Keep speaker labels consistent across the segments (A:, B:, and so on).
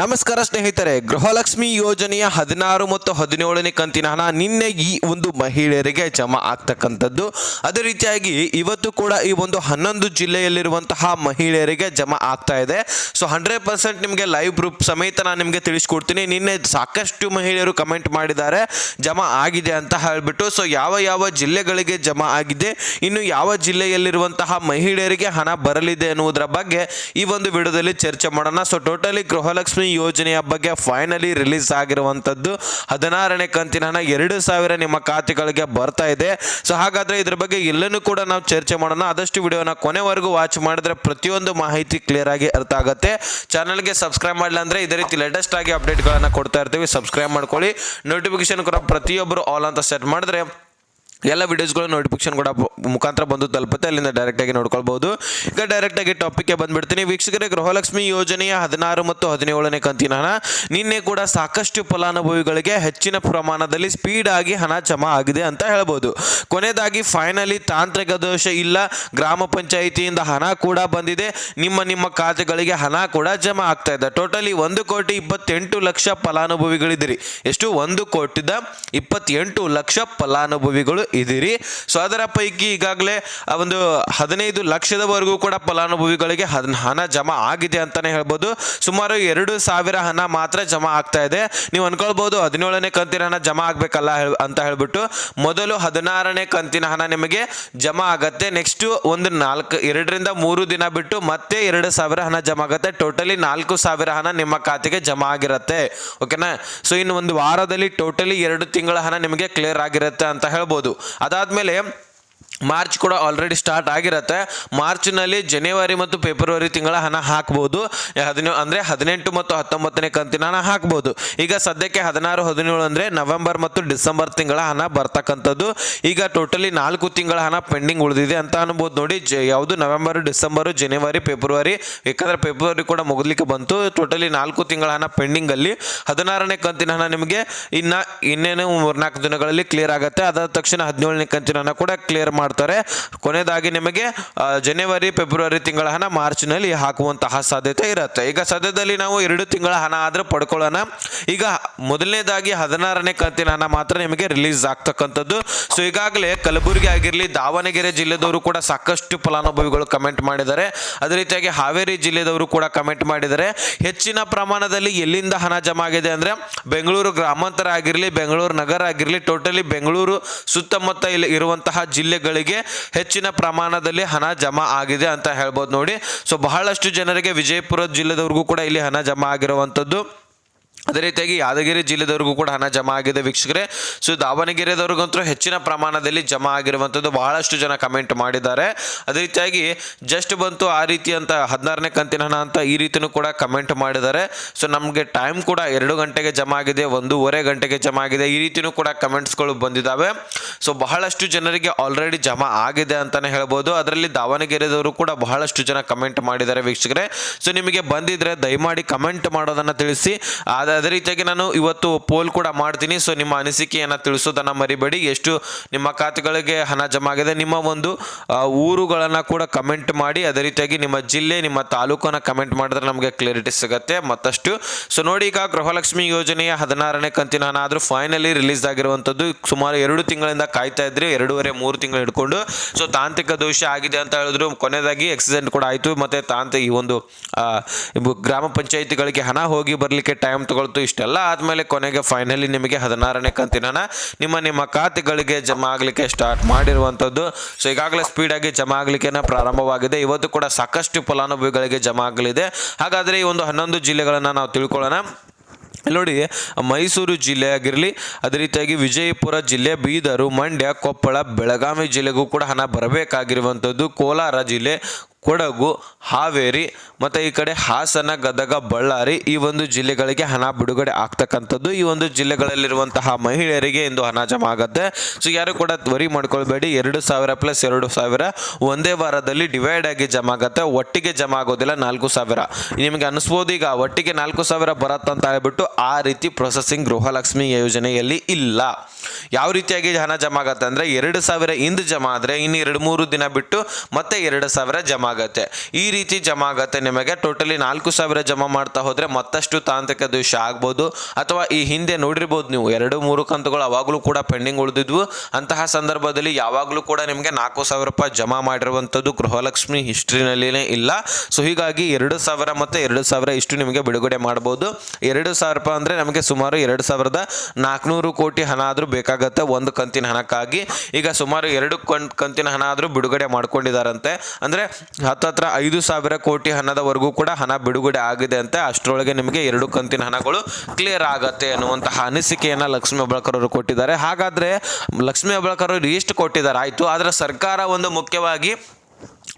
A: ನಮಸ್ಕಾರ ಸ್ನೇಹಿತರೆ, ಗೃಹಲಕ್ಷ್ಮಿ ಯೋಜನೆಯ ಹದಿನಾರು ಮತ್ತು ಹದಿನೇಳನೇ ಕಂತಿನ ಹಣ ನಿನ್ನೆ ಈ ಒಂದು ಮಹಿಳೆಯರಿಗೆ ಜಮಾ ಆಗ್ತಕ್ಕಂಥದ್ದು. ಅದೇ ರೀತಿಯಾಗಿ ಇವತ್ತು ಕೂಡ ಈ ಒಂದು ಹನ್ನೊಂದು ಜಿಲ್ಲೆಯಲ್ಲಿರುವಂತಹ ಮಹಿಳೆಯರಿಗೆ ಜಮಾ ಆಗ್ತಾ ಇದೆ. ಸೊ ಹಂಡ್ರೆಡ್ ಪರ್ಸೆಂಟ್ ನಿಮಗೆ ಲೈವ್ ಪ್ರೂಫ್ ಸಮೇತ ನಾನು ನಿಮಗೆ ತಿಳಿಸ್ಕೊಡ್ತೀನಿ. ನಿನ್ನೆ ಸಾಕಷ್ಟು ಮಹಿಳೆಯರು ಕಮೆಂಟ್ ಮಾಡಿದ್ದಾರೆ, ಜಮಾ ಆಗಿದೆ ಅಂತ ಹೇಳ್ಬಿಟ್ಟು. ಸೊ ಯಾವ ಯಾವ ಜಿಲ್ಲೆಗಳಿಗೆ ಜಮಾ ಆಗಿದೆ, ಇನ್ನು ಯಾವ ಜಿಲ್ಲೆಯಲ್ಲಿರುವಂತಹ ಮಹಿಳೆಯರಿಗೆ ಹಣ ಬರಲಿದೆ ಎನ್ನುವುದರ ಬಗ್ಗೆ ಈ ಒಂದು ವಿಡಿಯೋದಲ್ಲಿ ಚರ್ಚೆ ಮಾಡೋಣ. ಸೊ ಟೋಟಲಿ ಗೃಹಲಕ್ಷ್ಮಿ ಯೋಜನೆಯ ಬಗ್ಗೆ ಫೈನಲಿ ರಿಲೀಸ್ ಆಗಿರುವಂಥದ್ದು ಹದಿನಾರನೇ ಕಂತಿನ ಹಣ ಎರಡು ಸಾವಿರ ನಿಮ್ಮ ಖಾತೆಗಳಿಗೆ ಬರ್ತಾ ಇದೆ. ಸೊ ಹಾಗಾದ್ರೆ ಇದ್ರ ಬಗ್ಗೆ ಎಲ್ಲನೂ ಕೂಡ ನಾವು ಚರ್ಚೆ ಮಾಡೋಣ. ಆದಷ್ಟು ವಿಡಿಯೋನ ಕೊನೆವರೆಗೂ ವಾಚ್ ಮಾಡಿದ್ರೆ ಪ್ರತಿಯೊಂದು ಮಾಹಿತಿ ಕ್ಲಿಯರ್ ಆಗಿ ಅರ್ಥ ಆಗುತ್ತೆ. ಚಾನಲ್ಗೆ ಸಬ್ಸ್ಕ್ರೈಬ್ ಮಾಡಲಿಲ್ಲ ಅಂದ್ರೆ ಇದೇ ರೀತಿ ಲೇಟೆಸ್ಟ್ ಆಗಿ ಅಪ್ಡೇಟ್ಗಳನ್ನ ಕೊಡ್ತಾ ಇರ್ತೀವಿ. ಸಬ್ಸ್ಕ್ರೈಬ್ ಮಾಡ್ಕೊಳ್ಳಿ. ನೋಟಿಫಿಕೇಶನ್ ಕೂಡ ಪ್ರತಿಯೊಬ್ಬರು ಆಲ್ ಅಂತ ಸೆಟ್ ಮಾಡಿದ್ರೆ ಎಲ್ಲ ವಿಡಿಯೋಸ್ಗಳು ನೋಟಿಫಿಕೇಶನ್ ಕೂಡ ಮುಖಾಂತರ ಬಂದು ತಲುಪುತ್ತೆ. ಅಲ್ಲಿಂದ ಡೈರೆಕ್ಟಾಗಿ ನೋಡ್ಕೊಳ್ಬಹುದು ಈಗ ಡೈರೆಕ್ಟಾಗಿ ಟಾಪಿಕ್ಗೆ ಬಂದ್ಬಿಡ್ತೀನಿ. ವೀಕ್ಷಕರೇ, ಗೃಹಲಕ್ಷ್ಮಿ ಯೋಜನೆಯ ಹದಿನಾರು ಮತ್ತು ಹದಿನೇಳನೇ ಕಂತಿನ ಹಣ ನಿನ್ನೆ ಕೂಡ ಸಾಕಷ್ಟು ಫಲಾನುಭವಿಗಳಿಗೆ ಹೆಚ್ಚಿನ ಪ್ರಮಾಣದಲ್ಲಿ ಸ್ಪೀಡ್ ಆಗಿ ಹಣ ಜಮಾ ಆಗಿದೆ ಅಂತ ಹೇಳ್ಬೋದು. ಕೊನೆಯದಾಗಿ ಫೈನಲಿ ತಾಂತ್ರಿಕ ದೋಷ ಇಲ್ಲ. ಗ್ರಾಮ ಪಂಚಾಯಿತಿಯಿಂದ ಹಣ ಕೂಡ ಬಂದಿದೆ. ನಿಮ್ಮ ನಿಮ್ಮ ಖಾತೆಗಳಿಗೆ ಹಣ ಕೂಡ ಜಮಾ ಆಗ್ತಾ ಇದೆ. ಟೋಟಲಿ ಒಂದು ಕೋಟಿ ಇಪ್ಪತ್ತೆಂಟು ಲಕ್ಷ ಫಲಾನುಭವಿಗಳಿದ್ದೀರಿ. ಎಷ್ಟು? ಒಂದು ಕೋಟಿದ ಇಪ್ಪತ್ತೆಂಟು ಲಕ್ಷ ಫಲಾನುಭವಿಗಳು ಇದ್ದೀರಿ. ಸೊ ಅದರ ಪೈಕಿ ಈಗಾಗಲೇ ಒಂದು ಹದಿನೈದು ಲಕ್ಷದವರೆಗೂ ಕೂಡ ಫಲಾನುಭವಿಗಳಿಗೆ ಹಣ ಜಮಾ ಆಗಿದೆ ಅಂತಾನೆ ಹೇಳ್ಬೋದು. ಸುಮಾರು ಎರಡು ಸಾವಿರ ಹಣ ಮಾತ್ರ ಜಮಾ ಆಗ್ತಾ ಇದೆ. ನೀವು ಅನ್ಕೊಳ್ಬೋದು ಹದಿನೇಳನೇ ಕಂತಿನ ಹಣ ಜಮಾ ಆಗ್ಬೇಕಲ್ಲ ಅಂತ ಹೇಳ್ಬಿಟ್ಟು ಮೊದಲು ಹದಿನಾರನೇ ಕಂತಿನ ಹಣ ನಿಮಗೆ ಜಮಾ ಆಗತ್ತೆ. ನೆಕ್ಸ್ಟ್ ಒಂದು ನಾಲ್ಕು, ಎರಡರಿಂದ ಮೂರು ದಿನ ಬಿಟ್ಟು ಮತ್ತೆ ಎರಡು ಸಾವಿರ ಹಣ ಜಮಾ ಆಗುತ್ತೆ. ಟೋಟಲಿ ನಾಲ್ಕು ಸಾವಿರ ಹಣ ನಿಮ್ಮ ಖಾತೆಗೆ ಜಮಾ ಆಗಿರುತ್ತೆ. ಓಕೆನಾ? ಸೊ ಇನ್ನು ಒಂದು ವಾರದಲ್ಲಿ ಟೋಟಲಿ ಎರಡು ತಿಂಗಳ ಹಣ ನಿಮಗೆ ಕ್ಲಿಯರ್ ಆಗಿರುತ್ತೆ ಅಂತ ಹೇಳ್ಬೋದು. ಅದಾದ್ಮೇಲೆ ಮಾರ್ಚ್ ಕೂಡ ಆಲ್ರೆಡಿ ಸ್ಟಾರ್ಟ್ ಆಗಿರುತ್ತೆ. ಮಾರ್ಚ್ನಲ್ಲಿ ಜನವರಿ ಮತ್ತು ಫೆಬ್ರವರಿ ತಿಂಗಳ ಹಣ ಹಾಕ್ಬೋದು. ಹದಿನೇಳು ಅಂದರೆ ಹದಿನೆಂಟು ಮತ್ತು ಹತ್ತೊಂಬತ್ತನೇ ಕಂತಿನ ಹಣ ಹಾಕ್ಬೋದು. ಈಗ ಸದ್ಯಕ್ಕೆ ಹದಿನಾರು, ಹದಿನೇಳು ಅಂದರೆ ನವೆಂಬರ್ ಮತ್ತು ಡಿಸೆಂಬರ್ ತಿಂಗಳ ಹಣ ಬರ್ತಕ್ಕಂಥದ್ದು. ಈಗ ಟೋಟಲಿ ನಾಲ್ಕು ತಿಂಗಳ ಹಣ ಪೆಂಡಿಂಗ್ ಉಳಿದಿದೆ ಅಂತ ಅನ್ಬೋದು. ನೋಡಿ, ಜ, ಯಾವುದು ನವೆಂಬರ್ ಡಿಸೆಂಬರು ಜನವರಿ ಫೆಬ್ರವರಿ ಯಾಕಂದರೆ ಫೆಬ್ರವರಿ ಕೂಡ ಮುಗಲಿಕ್ಕೆ ಬಂತು. ಟೋಟಲಿ ನಾಲ್ಕು ತಿಂಗಳ ಹಣ ಪೆಂಡಿಂಗಲ್ಲಿ ಹದಿನಾರನೇ ಕಂತಿನ ಹಣ ನಿಮಗೆ ಇನ್ನು ಇನ್ನೇನು ಮೂರ್ನಾಲ್ಕು ದಿನಗಳಲ್ಲಿ ಕ್ಲಿಯರ್ ಆಗುತ್ತೆ. ಅದಾದ ತಕ್ಷಣ ಹದಿನೇಳನೇ ಕಂತಿನ ಹಣ ಕೂಡ ಕ್ಲಿಯರ್ ಮಾಡ್ತಾರೆ. ಕೊನೆಯದಾಗಿ ನಿಮಗೆ ಜನವರಿ, ಫೆಬ್ರವರಿ ತಿಂಗಳ ಹಣ ಮಾರ್ಚ್ನಲ್ಲಿ ಹಾಕುವಂತಹ ಸಾಧ್ಯತೆ ಇರುತ್ತೆ. ಈಗ ಸದ್ಯದಲ್ಲಿ ನಾವು ಎರಡು ತಿಂಗಳ ಹಣ ಆದ್ರೆ ಪಡ್ಕೊಳ್ಳೋಣ. ಈಗ ಮೊದಲನೇದಾಗಿ ಹದಿನಾರನೇ ಕಂತಿನ ಹಣ ಮಾತ್ರ ನಿಮಗೆ ರಿಲೀಸ್ ಆಗ್ತಕ್ಕಂಥದ್ದು. ಸೊ ಈಗಾಗಲೇ ಕಲಬುರಗಿ ಆಗಿರಲಿ, ದಾವಣಗೆರೆ ಜಿಲ್ಲೆದವರು ಕೂಡ ಸಾಕಷ್ಟು ಫಲಾನುಭವಿಗಳು ಕಮೆಂಟ್ ಮಾಡಿದ್ದಾರೆ. ಅದೇ ರೀತಿಯಾಗಿ ಹಾವೇರಿ ಜಿಲ್ಲೆದವರು ಕೂಡ ಕಮೆಂಟ್ ಮಾಡಿದ್ದಾರೆ. ಹೆಚ್ಚಿನ ಪ್ರಮಾಣದಲ್ಲಿ ಎಲ್ಲಿಂದ ಹಣ ಜಮಾ ಆಗಿದೆ ಅಂದ್ರೆ, ಬೆಂಗಳೂರು ಗ್ರಾಮಾಂತರ ಆಗಿರಲಿ, ಬೆಂಗಳೂರು ನಗರ ಆಗಿರಲಿ, ಟೋಟಲಿ ಬೆಂಗಳೂರು ಸುತ್ತಮುತ್ತ ಇಲ್ಲಿ ಇರುವಂತಹ ಜಿಲ್ಲೆಗಳಿಗೆ ಹೆಚ್ಚಿನ ಪ್ರಮಾಣದಲ್ಲಿ ಹಣ ಜಮಾ ಆಗಿದೆ ಅಂತ ಹೇಳ್ಬೋದು ನೋಡಿ. ಸೊ ಬಹಳಷ್ಟು ಜನರಿಗೆ ವಿಜಯಪುರ ಜಿಲ್ಲೆದವ್ರಿಗೂ ಕೂಡ ಇಲ್ಲಿ ಹಣ ಜಮಾ ಆಗಿರುವಂಥದ್ದು. ಅದೇ ರೀತಿಯಾಗಿ ಯಾದಗಿರಿ ಜಿಲ್ಲೆದವ್ರಿಗೂ ಕೂಡ ಹಣ ಜಮಾ ಆಗಿದೆ ವೀಕ್ಷಕರೇ. ಸೊ ದಾವಣಗೆರೆದವ್ರಿಗಂತೂ ಹೆಚ್ಚಿನ ಪ್ರಮಾಣದಲ್ಲಿ ಜಮಾ ಆಗಿರುವಂಥದ್ದು ಬಹಳಷ್ಟು ಜನ ಕಮೆಂಟ್ ಮಾಡಿದ್ದಾರೆ. ಅದೇ ರೀತಿಯಾಗಿ ಜಸ್ಟ್ ಬಂತು ಆ ರೀತಿ ಅಂತ ಹದಿನಾರನೇ ಕಂತಿನ ಹಣ ಅಂತ ಈ ರೀತಿಯೂ ಕೂಡ ಕಮೆಂಟ್ ಮಾಡಿದ್ದಾರೆ. ಸೊ ನಮಗೆ ಟೈಮ್ ಕೂಡ ಎರಡು ಗಂಟೆಗೆ ಜಮಾ ಆಗಿದೆ, ಒಂದೂವರೆ ಗಂಟೆಗೆ ಜಮಾ ಆಗಿದೆ. ಈ ರೀತಿಯೂ ಕೂಡ ಕಮೆಂಟ್ಸ್ಗಳು ಬಂದಿದ್ದಾವೆ. ಸೊ ಬಹಳಷ್ಟು ಜನರಿಗೆ ಆಲ್ರೆಡಿ ಜಮಾ ಆಗಿದೆ ಅಂತಲೇ ಹೇಳ್ಬೋದು. ಅದರಲ್ಲಿ ದಾವಣಗೆರೆದವರು ಕೂಡ ಬಹಳಷ್ಟು ಜನ ಕಮೆಂಟ್ ಮಾಡಿದ್ದಾರೆ ವೀಕ್ಷಕರೇ. ಸೊ ನಿಮಗೆ ಬಂದಿದ್ದರೆ ದಯಮಾಡಿ ಕಮೆಂಟ್ ಮಾಡೋದನ್ನು ತಿಳಿಸಿ. ಅದ- ಅದೇ ರೀತಿಯಾಗಿ ನಾನು ಇವತ್ತು ಪೋಲ್ ಕೂಡ ಮಾಡ್ತೀನಿ. ಸೊ ನಿಮ್ಮ ಅನಿಸಿಕೆಯನ್ನು ತಿಳಿಸೋದನ್ನು ಮರಿಬೇಡಿ. ಎಷ್ಟು ನಿಮ್ಮ ಖಾತೆಗಳಿಗೆ ಹಣ ಜಮಾ ಆಗಿದೆ, ನಿಮ್ಮ ಒಂದು ಊರುಗಳನ್ನು ಕೂಡ ಕಮೆಂಟ್ ಮಾಡಿ. ಅದೇ ರೀತಿಯಾಗಿ ನಿಮ್ಮ ಜಿಲ್ಲೆ, ನಿಮ್ಮ ತಾಲೂಕನ್ನು ಕಮೆಂಟ್ ಮಾಡಿದ್ರೆ ನಮಗೆ ಕ್ಲಿಯರಿಟಿ ಸಿಗುತ್ತೆ ಮತ್ತಷ್ಟು. ಸೊ ನೋಡಿ ಈಗ ಗೃಹಲಕ್ಷ್ಮಿ ಯೋಜನೆಯ ಹದಿನಾರನೇ ಕಂತಿನ ಹಣ ಆದರೂ ಫೈನಲಿ ರಿಲೀಸ್ ಆಗಿರುವಂಥದ್ದು. ಸುಮಾರು ಎರಡು ತಿಂಗಳಿಂದ ಕಾಯ್ತಾ ಇದ್ರಿ, ಎರಡೂವರೆ, ಮೂರು ತಿಂಗಳು ಹಿಡ್ಕೊಂಡು. ಸೊ ತಾಂತ್ರಿಕ ದೋಷ ಆಗಿದೆ ಅಂತ ಹೇಳಿದ್ರು. ಕೊನೆಯದಾಗಿ ಆಕ್ಸಿಡೆಂಟ್ ಕೂಡ ಆಯಿತು. ಮತ್ತು ತಾಂತ್ರಿಕ ಈ ಒಂದು ಗ್ರಾಮ ಪಂಚಾಯಿತಿಗಳಿಗೆ ಹಣ ಹೋಗಿ ಬರಲಿಕ್ಕೆ ಟೈಮ್ ಇಷ್ಟೆಲ್ಲ ಆದಮೇಲೆ ಕೊನೆಗೆ ಫೈನಲಿ ನಿಮಗೆ ಹದಿನಾರನೇ ಕಂತಿನ ನಿಮ್ಮ ನಿಮ್ಮ ಖಾತೆಗಳಿಗೆ ಜಮಾ ಆಗಲಿಕ್ಕೆ ಸ್ಟಾರ್ಟ್ ಮಾಡಿರುವಂಥದ್ದು ಸೊ ಈಗಾಗಲೇ ಸ್ಪೀಡಾಗಿ ಜಮಾ ಆಗಲಿಕ್ಕೆ ಪ್ರಾರಂಭವಾಗಿದೆ. ಇವತ್ತು ಕೂಡ ಸಾಕಷ್ಟು ಫಲಾನುಭವಿಗಳಿಗೆ ಜಮಾ ಆಗಲಿದೆ. ಹಾಗಾದರೆ ಈ ಒಂದು ಹನ್ನೊಂದು ಜಿಲ್ಲೆಗಳನ್ನು ನಾವು ತಿಳ್ಕೊಳ್ಳೋಣ. ನೋಡಿ, ಮೈಸೂರು ಜಿಲ್ಲೆ ಆಗಿರಲಿ, ಅದೇ ರೀತಿಯಾಗಿ ವಿಜಯಪುರ ಜಿಲ್ಲೆ, ಬೀದರು, ಮಂಡ್ಯ, ಕೊಪ್ಪಳ, ಬೆಳಗಾವಿ ಜಿಲ್ಲೆಗೂ ಕೂಡ ಹಣ ಬರಬೇಕಾಗಿರುವಂಥದ್ದು ಕೋಲಾರ ಜಿಲ್ಲೆ ಕೊಡಗು, ಹಾವೇರಿ ಮತ್ತು ಈ ಕಡೆ ಹಾಸನ, ಗದಗ, ಬಳ್ಳಾರಿ ಈ ಒಂದು ಜಿಲ್ಲೆಗಳಿಗೆ ಹಣ ಬಿಡುಗಡೆ ಆಗ್ತಕ್ಕಂಥದ್ದು. ಈ ಒಂದು ಜಿಲ್ಲೆಗಳಲ್ಲಿರುವಂತಹ ಮಹಿಳೆಯರಿಗೆ ಇಂದು ಹಣ ಜಮಾ ಆಗುತ್ತೆ. ಸೊ ಯಾರು ಕೂಡ ವರಿ ಮಾಡ್ಕೊಳ್ಬೇಡಿ. ಎರಡು ಸಾವಿರ ಪ್ಲಸ್ ಎರಡು ಸಾವಿರ ಒಂದೇ ವಾರದಲ್ಲಿ ಡಿವೈಡ್ ಆಗಿ ಜಮಾ ಆಗುತ್ತೆ. ಒಟ್ಟಿಗೆ ಜಮಾ ಆಗೋದಿಲ್ಲ, ನಾಲ್ಕು ಸಾವಿರ. ನಿಮಗೆ ಅನಿಸ್ಬೋದು ಈಗ, ಒಟ್ಟಿಗೆ ನಾಲ್ಕು ಸಾವಿರ ಬರತ್ತಂತ ಹೇಳ್ಬಿಟ್ಟು ಆ ರೀತಿ ಪ್ರೊಸೆಸಿಂಗ್ ಗೃಹಲಕ್ಷ್ಮಿ ಯೋಜನೆಯಲ್ಲಿ ಇಲ್ಲ. ಯಾವ ರೀತಿಯಾಗಿ ಹಣ ಜಮಾ ಆಗತ್ತೆ ಅಂದರೆ, ಎರಡು ಸಾವಿರ ಇಂದು ಜಮಾ ಆದರೆ, ಇನ್ನು ಎರಡು ಮೂರು ದಿನ ಬಿಟ್ಟು ಮತ್ತೆ ಎರಡು ಸಾವಿರ ಜಮಾ ಆಗತ್ತೆ ಈ ರೀತಿ ಜಮಾ ಆಗತ್ತೆ ನಿಮಗೆ ಟೋಟಲಿ ನಾಲ್ಕು ಸಾವಿರ ಜಮಾ ಮಾಡ್ತಾ ಹೋದ್ರೆ ಮತ್ತಷ್ಟು ತಾಂತ್ರಿಕ ದೋಷ ಆಗ್ಬೋದು. ಅಥವಾ ಈ ಹಿಂದೆ ನೋಡಿರ್ಬೋದು ನೀವು, ಎರಡು, ಮೂರು ಕಂತುಗಳು ಅವಾಗಲೂ ಕೂಡ ಪೆಂಡಿಂಗ್ ಉಳಿದಿದ್ವು. ಅಂತಹ ಸಂದರ್ಭದಲ್ಲಿ ಯಾವಾಗಲೂ ಕೂಡ ನಿಮಗೆ ನಾಲ್ಕು ಸಾವಿರ ರೂಪಾಯಿ ಜಮಾ ಮಾಡಿರುವಂಥದ್ದು ಗೃಹಲಕ್ಷ್ಮಿ ಹಿಸ್ಟ್ರಿನಲ್ಲಿನೇ ಇಲ್ಲ. ಸೊ, ಹೀಗಾಗಿ ಎರಡು ಸಾವಿರ ಮತ್ತು ಎರಡು ಸಾವಿರ ಇಷ್ಟು ನಿಮಗೆ ಬಿಡುಗಡೆ ಮಾಡ್ಬೋದು. ಎರಡು ಸಾವಿರ ರೂಪಾಯಿ ಅಂದರೆ ನಮಗೆ ಸುಮಾರು ಎರಡು ಸಾವಿರದ ನಾಲ್ಕುನೂರು ಕೋಟಿ ಹಣ ಆದರೂ ಬೇಕಾಗತ್ತೆ ಒಂದು ಕಂತಿನ ಹಣಕ್ಕಾಗಿ. ಈಗ ಸುಮಾರು ಎರಡು ಕಂತಿನ ಹಣ ಆದರೂ ಬಿಡುಗಡೆ ಮಾಡ್ಕೊಂಡಿದ್ದಾರಂತೆ ಅಂದರೆ ಹತ್ತತ್ರ ಐದು ಸಾವಿರ ಕೋಟಿ ಹಣದವರೆಗೂ ಕೂಡ ಹಣ ಬಿಡುಗಡೆ ಆಗಿದೆ ಅಂತೆ ಅಷ್ಟರೊಳಗೆ ನಿಮಗೆ ಎರಡು ಕಂತಿನ ಹಣಗಳು ಕ್ಲಿಯರ್ ಆಗತ್ತೆ ಅನ್ನುವಂತಹ ಅನಿಸಿಕೆಯನ್ನು ಲಕ್ಷ್ಮೀ ಹೆಬ್ಬಾಳ್ಕರ್ ಅವರು ಕೊಟ್ಟಿದ್ದಾರೆ. ಹಾಗಾದರೆ ಲಕ್ಷ್ಮೀ ಹೆಬ್ಬಾಳ್ಕರ್ ಅವರು ಎಷ್ಟು ಕೊಟ್ಟಿದ್ದಾರೆ. ಆಯಿತು. ಆದರೆ ಸರ್ಕಾರ ಒಂದು ಮುಖ್ಯವಾಗಿ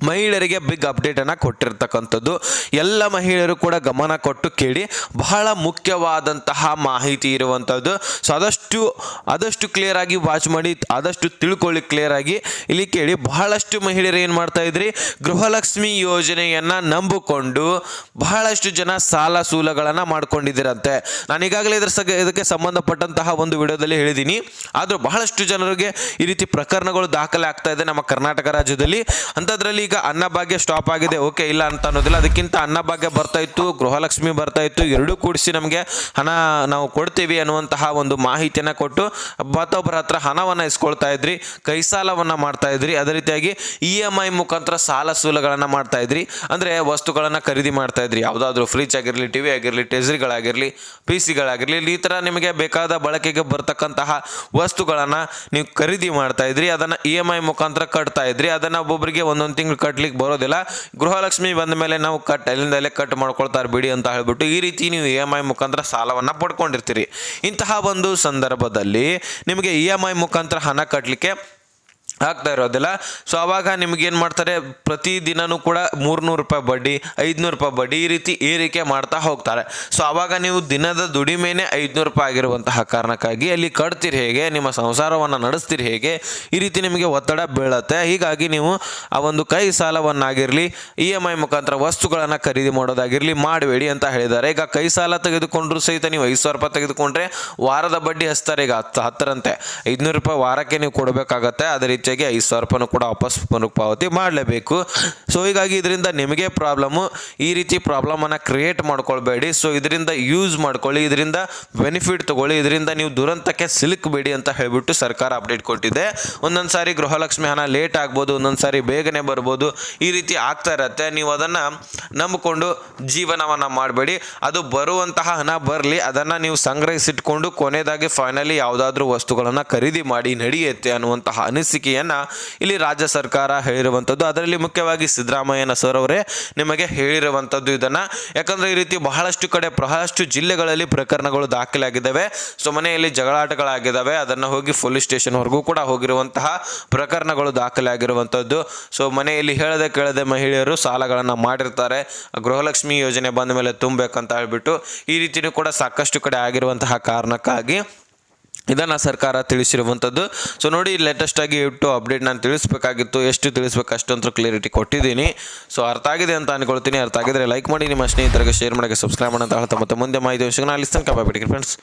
A: ಮಹಿಳೆಯರಿಗೆ ಬಿಗ್ ಅಪ್ಡೇಟನ್ನು ಕೊಟ್ಟಿರ್ತಕ್ಕಂಥದ್ದು. ಎಲ್ಲ ಮಹಿಳೆಯರು ಕೂಡ ಗಮನ ಕೊಟ್ಟು ಕೇಳಿ, ಬಹಳ ಮುಖ್ಯವಾದಂತಹ ಮಾಹಿತಿ ಇರುವಂಥದ್ದು. ಸೊ ಆದಷ್ಟು ಆದಷ್ಟು ಕ್ಲಿಯರ್ ಆಗಿ ವಾಚ್ ಮಾಡಿ, ಆದಷ್ಟು ತಿಳ್ಕೊಳ್ಳಿ ಕ್ಲಿಯರ್ ಆಗಿ. ಇಲ್ಲಿ ಕೇಳಿ, ಬಹಳಷ್ಟು ಮಹಿಳೆಯರು ಏನು ಮಾಡ್ತಾ ಇದ್ರಿ? ಗೃಹಲಕ್ಷ್ಮಿ ಯೋಜನೆಯನ್ನು ನಂಬಿಕೊಂಡು ಬಹಳಷ್ಟು ಜನ ಸಾಲ ಸೂಲಗಳನ್ನು ಮಾಡ್ಕೊಂಡಿದ್ದೀರಂತೆ. ನಾನು ಈಗಾಗಲೇ ಇದ್ರ ಇದಕ್ಕೆ ಸಂಬಂಧಪಟ್ಟಂತಹ ಒಂದು ವಿಡಿಯೋದಲ್ಲಿ ಹೇಳಿದ್ದೀನಿ ಆದರೂ ಬಹಳಷ್ಟು ಜನರಿಗೆ ಈ ರೀತಿ ಪ್ರಕರಣಗಳು ದಾಖಲೆ ಆಗ್ತಾ ಇದೆ ನಮ್ಮ ಕರ್ನಾಟಕ ರಾಜ್ಯದಲ್ಲಿ. ಅಂಥದ್ರಲ್ಲಿ ಈಗ ಅನ್ನಭಾಗ್ಯ ಸ್ಟಾಪ್ ಆಗಿದೆ. ಓಕೆ ಇಲ್ಲ ಅಂತ ಅನ್ನೋದಿಲ್ಲ. ಅದಕ್ಕಿಂತ ಅನ್ನಭಾಗ್ಯ ಬರ್ತಾ ಇತ್ತು, ಗೃಹಲಕ್ಷ್ಮಿ ಬರ್ತಾ ಇತ್ತು, ಎರಡೂ ಕೂಡಿಸಿ ನಮಗೆ ಹಣ ನಾವು ಕೊಡ್ತೀವಿ ಅನ್ನುವಂತಹ ಒಂದು ಮಾಹಿತಿಯನ್ನು ಕೊಟ್ಟು ಮತ್ತೊಬ್ಬರ ಹತ್ರ ಹಣವನ್ನು ಇಸ್ಕೊಳ್ತಾ ಇದ್ರಿ, ಕೈ ಸಾಲವನ್ನು ಮಾಡ್ತಾ ಇದ್ರಿ, ಅದೇ ರೀತಿಯಾಗಿ ಇ ಎಂ ಐ ಮುಖಾಂತರ ಸಾಲ ಸೂಲಗಳನ್ನು ಮಾಡ್ತಾ ಇದ್ರಿ, ಅಂದರೆ ವಸ್ತುಗಳನ್ನು ಖರೀದಿ ಮಾಡ್ತಾ ಇದ್ರಿ. ಯಾವುದಾದ್ರೂ ಫ್ರಿಜ್ ಆಗಿರಲಿ ಟಿ ವಿ ಆಗಿರಲಿ ಟೆಸರಿಗಳಾಗಿರಲಿ ಪಿ ಸಿಗಳಾಗಿರಲಿ ಈ ಥರ ನಿಮಗೆ ಬೇಕಾದ ಬಳಕೆಗೆ ಬರ್ತಕ್ಕಂತಹ ವಸ್ತುಗಳನ್ನು ನೀವು ಖರೀದಿ ಮಾಡ್ತಾ ಇದ್ರಿ, ಅದನ್ನು ಇ ಎಂ ಐ ಮುಖಾಂತರ ಕಟ್ತಾ ಇದ್ರಿ, ಅದನ್ನು ಒಬ್ಬೊಬ್ಬರಿಗೆ ಒಂದೊಂದು ತಿಂಗಳು ಕಟ್ಲಿಕ್ಕೆ ಬರೋದಿಲ್ಲ. ಗೃಹಲಕ್ಷ್ಮಿ ಬಂದ ಮೇಲೆ ನಾವು ಕಟ್ ಅಲ್ಲಿಂದ ಅಲ್ಲೇ ಕಟ್ ಮಾಡ್ಕೊಳ್ತಾರೆ ಬಿಡಿ ಅಂತ ಹೇಳ್ಬಿಟ್ಟು ಈ ರೀತಿ ನೀವು ಇ ಎಂ ಐ ಮುಖಾಂತರ ಸಾಲವನ್ನು ಪಡ್ಕೊಂಡಿರ್ತೀರಿ. ಇಂತಹ ಒಂದು ಸಂದರ್ಭದಲ್ಲಿ ನಿಮಗೆ ಇ ಎಂ ಐ ಮುಖಾಂತರ ಹಣ ಕಟ್ಟಲಿಕ್ಕೆ ಆಗ್ತಾ ಇರೋದಿಲ್ಲ. ಸೊ ಅವಾಗ ನಿಮ್ಗೆ ಏನು ಮಾಡ್ತಾರೆ? ಪ್ರತಿ ದಿನವೂ ಕೂಡ ಮೂರ್ನೂರು ರೂಪಾಯಿ ಬಡ್ಡಿ, ಐದುನೂರು ರೂಪಾಯಿ ಬಡ್ಡಿ ಈ ರೀತಿ ಏರಿಕೆ ಮಾಡ್ತಾ ಹೋಗ್ತಾರೆ. ಸೊ ಅವಾಗ ನೀವು ದಿನದ ದುಡಿಮೆನೇ ಐದುನೂರು ರೂಪಾಯಿ ಆಗಿರುವಂತಹ ಕಾರಣಕ್ಕಾಗಿ ಅಲ್ಲಿ ಕಟ್ತೀರಿ ಹೇಗೆ, ನಿಮ್ಮ ಸಂಸಾರವನ್ನು ನಡೆಸ್ತೀರಿ ಹೇಗೆ, ಈ ರೀತಿ ನಿಮಗೆ ಒತ್ತಡ ಬೀಳುತ್ತೆ. ಹೀಗಾಗಿ ನೀವು ಆ ಒಂದು ಕೈ ಸಾಲವನ್ನಾಗಿರಲಿ ಇ ಎಂ ಐ ಮುಖಾಂತರ ವಸ್ತುಗಳನ್ನು ಖರೀದಿ ಮಾಡೋದಾಗಿರಲಿ ಮಾಡಬೇಡಿ ಅಂತ ಹೇಳಿದ್ದಾರೆ. ಈಗ ಕೈ ಸಾಲ ತೆಗೆದುಕೊಂಡ್ರು ಸಹಿತ ನೀವು ಐದು ಸಾವಿರ ರೂಪಾಯಿ ತೆಗೆದುಕೊಂಡ್ರೆ ವಾರದ ಬಡ್ಡಿ ಹಚ್ತಾರೆ ಈಗ ಹತ್ತು ಹತ್ತರಂತೆ. ಐದುನೂರು ರೂಪಾಯಿ ವಾರಕ್ಕೆ ನೀವು ಕೊಡಬೇಕಾಗತ್ತೆ. ಅದೇ ರೀತಿಯಾಗಿ ಐದು ಸಾವಿರ ರೂಪಾಯಿನೂ ಕೂಡ ವಾಪಸ್ ಮರುಪಾವತಿ ಮಾಡಲೇಬೇಕು. ಸೊ ಹೀಗಾಗಿ ಇದರಿಂದ ನಿಮಗೆ ಪ್ರಾಬ್ಲಮ್ಮು ಈ ರೀತಿ ಪ್ರಾಬ್ಲಮನ್ನು ಕ್ರಿಯೇಟ್ ಮಾಡ್ಕೊಳ್ಬೇಡಿ. ಸೊ ಇದರಿಂದ ಯೂಸ್ ಮಾಡ್ಕೊಳ್ಳಿ, ಇದರಿಂದ ಬೆನಿಫಿಟ್ ತಗೊಳ್ಳಿ, ಇದರಿಂದ ನೀವು ದುರಂತಕ್ಕೆ ಸಿಲುಕಬೇಡಿ ಅಂತ ಹೇಳಿಬಿಟ್ಟು ಸರ್ಕಾರ ಅಪ್ಡೇಟ್ ಕೊಟ್ಟಿದೆ. ಒಂದೊಂದು ಸಾರಿ ಗೃಹಲಕ್ಷ್ಮಿ ಹಣ ಲೇಟ್ ಆಗ್ಬೋದು, ಒಂದೊಂದು ಸಾರಿ ಬೇಗನೆ ಬರ್ಬೋದು. ಈ ರೀತಿ ಆಗ್ತಾ ಇರತ್ತೆ. ನೀವು ಅದನ್ನು ನಂಬಿಕೊಂಡು ಜೀವನವನ್ನು ಮಾಡಬೇಡಿ. ಅದು ಬರುವಂತಹ ಹಣ ಬರಲಿ, ಅದನ್ನು ನೀವು ಸಂಗ್ರಹಿಸಿಟ್ಕೊಂಡು ಕೊನೆಯದಾಗಿ ಫೈನಲಿ ಯಾವುದಾದ್ರೂ ವಸ್ತುಗಳನ್ನು ಖರೀದಿ ಮಾಡಿ ನಡೆಯುತ್ತೆ ಅನ್ನುವಂತಹ ಅನಿಸಿಕೆಯನ್ನು ಇಲ್ಲಿ ರಾಜ್ಯ ಸರ್ಕಾರ ಹೇಳಿರುವಂಥದ್ದು. ಅದರಲ್ಲಿ ಮುಖ್ಯವಾಗಿ ಸಿದ್ದರಾಮಯ್ಯನ ಸರ್ ಅವರೇ ನಿಮಗೆ ಹೇಳಿರುವಂಥದ್ದು ಇದನ್ನು. ಯಾಕಂದರೆ ಈ ರೀತಿ ಬಹಳಷ್ಟು ಕಡೆ ಬಹಳಷ್ಟು ಜಿಲ್ಲೆಗಳಲ್ಲಿ ಪ್ರಕರಣಗಳು ದಾಖಲಾಗಿದ್ದಾವೆ. ಸೊ, ಮನೆಯಲ್ಲಿ ಜಗಳಾಟಗಳಾಗಿದ್ದಾವೆ. ಅದನ್ನು ಹೋಗಿ ಪೊಲೀಸ್ ಸ್ಟೇಷನ್ವರೆಗೂ ಕೂಡ ಹೋಗಿರುವಂತಹ ಪ್ರಕರಣಗಳು ದಾಖಲೆ ಆಗಿರುವಂಥದ್ದು ಸೊ, ಮನೆಯಲ್ಲಿ ಹೇಳದೆ ಕೇಳದೆ ಮಹಿಳೆಯರು ಸಾಲಗಳನ್ನು ಮಾಡಿರ್ತಾರೆ. ಗೃಹಲಕ್ಷ್ಮಿ ಯೋಜನೆ ಬಂದ ಮೇಲೆ ತುಂಬಬೇಕಂತ ಹೇಳ್ಬಿಟ್ಟು ಈ ರೀತಿಯೂ ಕೂಡ ಸಾಕಷ್ಟು ಕಡೆ ಆಗಿರುವಂತಹ ಕಾರಣಕ್ಕಾಗಿ ಇದನ್ನು ಸರ್ಕಾರ ತಿಳಿಸಿರುವಂಥದ್ದು ಸೊ ನೋಡಿ ಲೇಟೆಸ್ಟ್ ಆಗಿ ಇಟ್ಟು ಅಪ್ಡೇಟ್ ನಾನು ತಿಳಿಸ್ಬೇಕಾಗಿತ್ತು. ಎಷ್ಟು ತಿಳಿಸ್ಬೇಕು ಅಷ್ಟೊಂದು ಕ್ಲಿಯರಿಟಿ ಕೊಟ್ಟಿದ್ದೀನಿ. ಸೊ ಅರ್ಥ ಆಗಿದೆ ಅಂತ ಅನ್ಕೊಳ್ತೀನಿ. ಅರ್ಥ ಆಗಿದ್ರೆ ಲೈಕ್ ಮಾಡಿ. ನಿಮ್ಮ ಸ್ನೇಹಿತರಿಗೆ ಶೇರ್ ಮಾಡೋಕ್ಕೆ ಸಬ್ಸ್ಕ್ರೈಬ್ ಮಾಡೋಂತ ಹೇಳ್ತಾ ಮತ್ತೆ ಮುಂದೆ ಮಾಹಿತಿ ವಿಷಯನ ಅಲ್ಲಿ ತನಕ ಫ್ರೆಂಡ್ಸ್